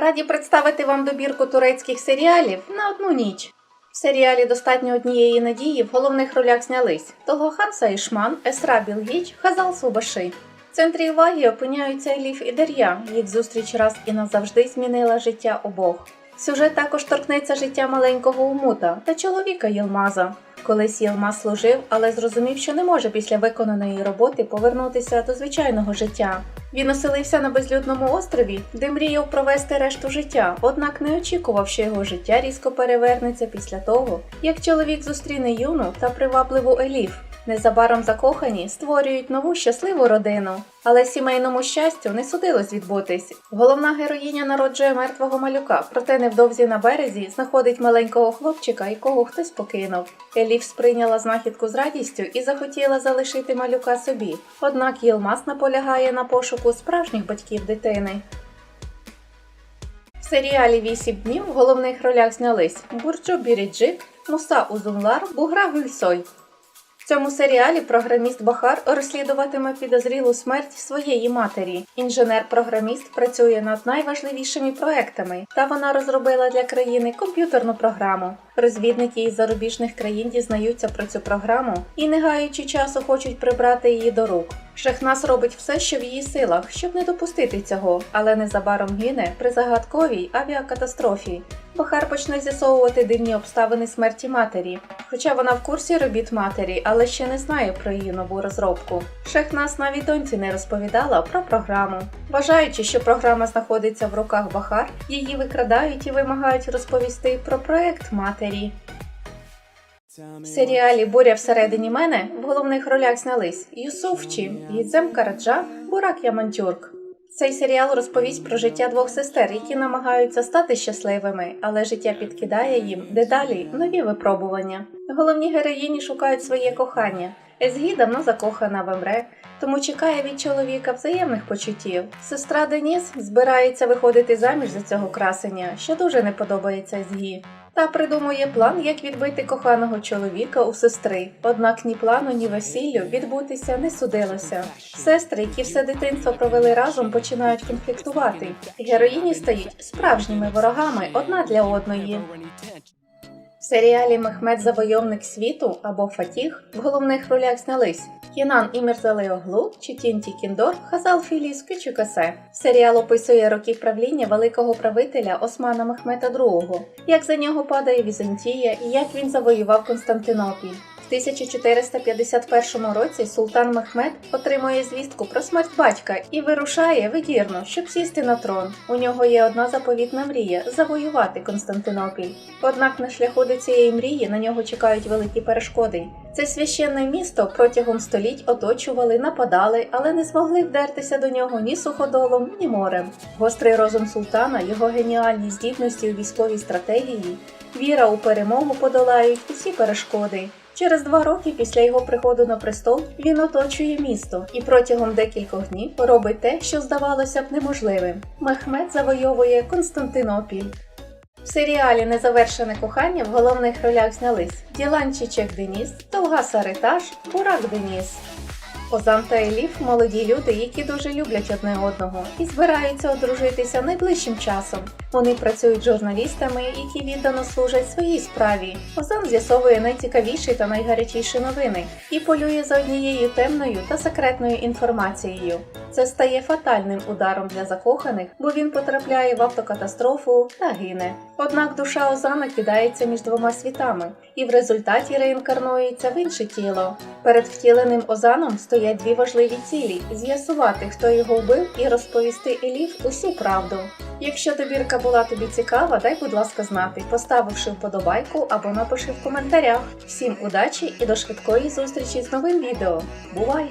Раді представити вам добірку турецьких серіалів на одну ніч. В серіалі достатньо однієї надії в головних ролях знялись Толгохан Саїшман, Есра Білгіч, Хазал Субаши. В центрі уваги опиняються Еліф і Дер'я. Їх зустріч раз і назавжди змінила життя обох. Сюжет також торкнеться життя маленького Умута та чоловіка Єлмаза. Колись Єлма служив, але зрозумів, що не може після виконаної роботи повернутися до звичайного життя. Він оселився на безлюдному острові, де мріяв провести решту життя, однак не очікував, що його життя різко перевернеться після того, як чоловік зустріне юну та привабливу Еліф. Незабаром закохані створюють нову щасливу родину, але сімейному щастю не судилось відбутись. Головна героїня народжує мертвого малюка, проте невдовзі на березі знаходить маленького хлопчика, якого хтось покинув. Еліф сприйняла знахідку з радістю і захотіла залишити малюка собі. Однак Єлмаз наполягає на пошуку справжніх батьків дитини. В серіалі «Вісім днів в головних ролях знялись Бурджо Біріджик, Муса Узунлар, Бугра Гульсой. Цьому серіалі програміст Бахар розслідуватиме підозрілу смерть своєї матері. Інженер-програміст працює над найважливішими проектами, та вона розробила для країни комп'ютерну програму. Розвідники із зарубіжних країн дізнаються про цю програму і, не гаючи часу, хочуть прибрати її до рук. Шехнас робить все, що в її силах, щоб не допустити цього, але незабаром гине при загадковій авіакатастрофі. Бахар почне з'ясовувати дивні обставини смерті матері, хоча вона в курсі робіт матері, але ще не знає про її нову розробку. Шехнас навіть доньці не розповідала про програму. Вважаючи, що програма знаходиться в руках Бахар, її викрадають і вимагають розповісти про проект матері. В серіалі Буря всередині мене в головних ролях знялись Юсуфчі, Гідзем Караджа, Бурак Ямантюрк. Цей серіал розповість про життя двох сестер, які намагаються стати щасливими, але життя підкидає їм дедалі нові випробування. Головні героїні шукають своє кохання. Езгі давно закохана в Емре, тому чекає від чоловіка взаємних почуттів. Сестра Деніс збирається виходити заміж за цього красення, що дуже не подобається Езгі. Та придумує план, як відбити коханого чоловіка у сестри. Однак ні плану, ні весіллю відбутися не судилося. Сестри, які все дитинство провели разом, починають конфліктувати. Героїні стають справжніми ворогами одна для одної. В серіалі Мехмед Завойовник світу або Фатіх в головних ролях знялись Кінан Імірзалеоглу, Чітінті Кіндор, Хазал Філіс Кючукасе. Серіал описує роки правління великого правителя Османа Мехмета II, як за нього падає Візантія і як він завоював Константинопіль. В 1451 році султан Мехмед отримує звістку про смерть батька і вирушає в щоб сісти на трон. У нього є одна заповітна мрія завоювати Константинопіль. Однак на шляху до цієї мрії на нього чекають великі перешкоди. Це священне місто протягом століть оточували, нападали, але не змогли вдертися до нього ні суходолом, ні морем. Гострий розум султана, його геніальні здібності у військовій стратегії, віра у перемогу подолають усі перешкоди. Через два роки після його приходу на престол він оточує місто і протягом декількох днів робить те, що здавалося б неможливим. Мехмед завойовує Константинопіль. В серіалі Незавершене кохання в головних ролях знялись Ділан Чичек Деніс, Толга Саритаж, Бурак Деніс. Озан та Еліф молоді люди, які дуже люблять одне одного і збираються одружитися найближчим часом. Вони працюють журналістами, які віддано служать своїй справі. Озан з'ясовує найцікавіші та найгарячіші новини і полює за однією темною та секретною інформацією. Це стає фатальним ударом для закоханих, бо він потрапляє в автокатастрофу та гине. Однак душа Озана кидається між двома світами і в результаті реінкарнується в інше тіло. Перед втіленим Озаном стоять дві важливі цілі: з'ясувати, хто його вбив, і розповісти Еліф усю правду. Якщо добірка була тобі цікава, дай, будь ласка, знати, поставивши вподобайку або напиши в коментарях. Всім удачі і до швидкої зустрічі з новим відео. Бувай!